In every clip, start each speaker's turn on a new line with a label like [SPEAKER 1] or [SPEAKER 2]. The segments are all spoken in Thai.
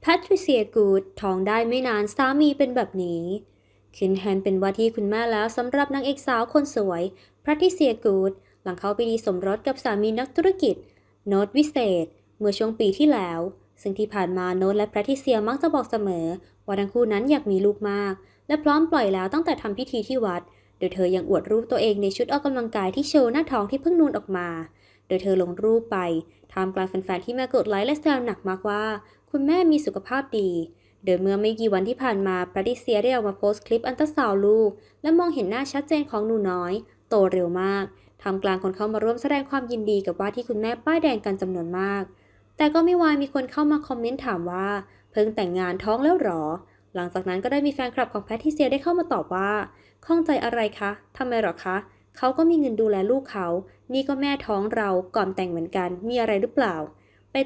[SPEAKER 1] แพทริเซียกูดท้องได้ไม่นานสามีเป็นแบบนี้ขึ้นแทนเป็นว่าที่คุณแม่แล้วสำหรับนางเอกสาวคนสวยแพทริเซียกูดหลังเขาไปดีสมรสกับสามีนักธุรกิจ โนตวิเศษ เมื่อช่วงปีที่แล้ว ซึ่งที่ผ่านมาโนตและแพทริเซียมักจะบอกเสมอ ว่าทั้งคู่นั้นอยากมีลูกมาก และพร้อมปล่อยแล้วตั้งแต่ทำพิธีที่วัด โดยเธอยังอวดรูปตัวเองในชุดออกกำลังกายที่โชว์หน้าท้องที่เพิ่งนูนออกมา โดยเธอลงรูปไปท่ามกลางแฟนๆที่มากดไลค์และแซวหนักมากว่า คุณแม่มีสุขภาพดี โดยเมื่อไม่กี่วันที่ผ่านมาแพทริเซียได้ออกมาโพสต์คลิปอันตราซาวลูก และมองเห็นหน้าชัดเจนของหนูน้อย โตเร็วมากทำกลางคนเข้ามาร่วมแสดงความยินดีกับว่าที่คุณแม่ป้ายแดงกันจำนวนมาก แต่ก็ไม่วายมีคนเข้ามาคอมเมนต์ถามว่า เพิ่งแต่งงานท้องแล้วหรอ หลังจากนั้นก็ได้มีแฟนคลับของแพทริเซียได้เข้ามาตอบว่าข้องใจอะไรคะทำไมหรอคะเขาก็มีเงินดูแลลูกเขา นี่ก็แม่ท้องเราก่อนแต่งเหมือนกัน มีอะไรหรือเปล่า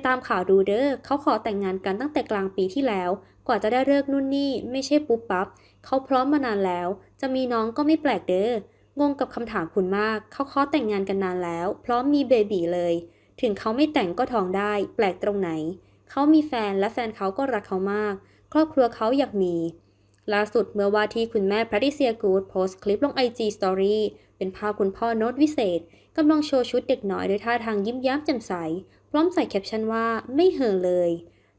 [SPEAKER 1] ตามข่าวดูเด้อเขาขอแต่งงานกันตั้งแต่กลางปีที่แล้ว กว่าจะได้เลิกนู่นนี่ไม่ใช่ปุ๊บปั๊บเขาพร้อมมานานแล้ว จะมีน้องก็ไม่แปลกเด้องงกับคำถามคุณมาก เขาขอแต่งงานกันนานแล้ว พร้อมมีเบบีเลย ถึงเขาไม่แต่งก็ท้องได้ แปลกตรงไหน เขามีแฟนและแฟนเขาก็รักเขามาก ครอบครัวเขาอยากมีล่าสุดเมื่อว่าที่คุณแม่แพทริเซียกูดโพสต์คลิปลง IG Story เป็นภาพคุณพ่อโน้ตวิเศษกำลังโชว์ชุดเด็กน้อยด้วยท่าทางยิ้มย้มแจ่มใส พร้อมใส่แคปชั่นว่าไม่เห่อเลย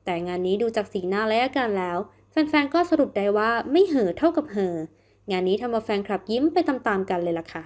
[SPEAKER 1] แต่งานนี้ดูจากสีหน้าและอาการแล้ว แฟนๆก็สรุปได้ว่าไม่เห่อเท่ากับเห่องานนี้ทำเอาแฟนคลับยิ้มไปตามๆกันเลยล่ะค่ะ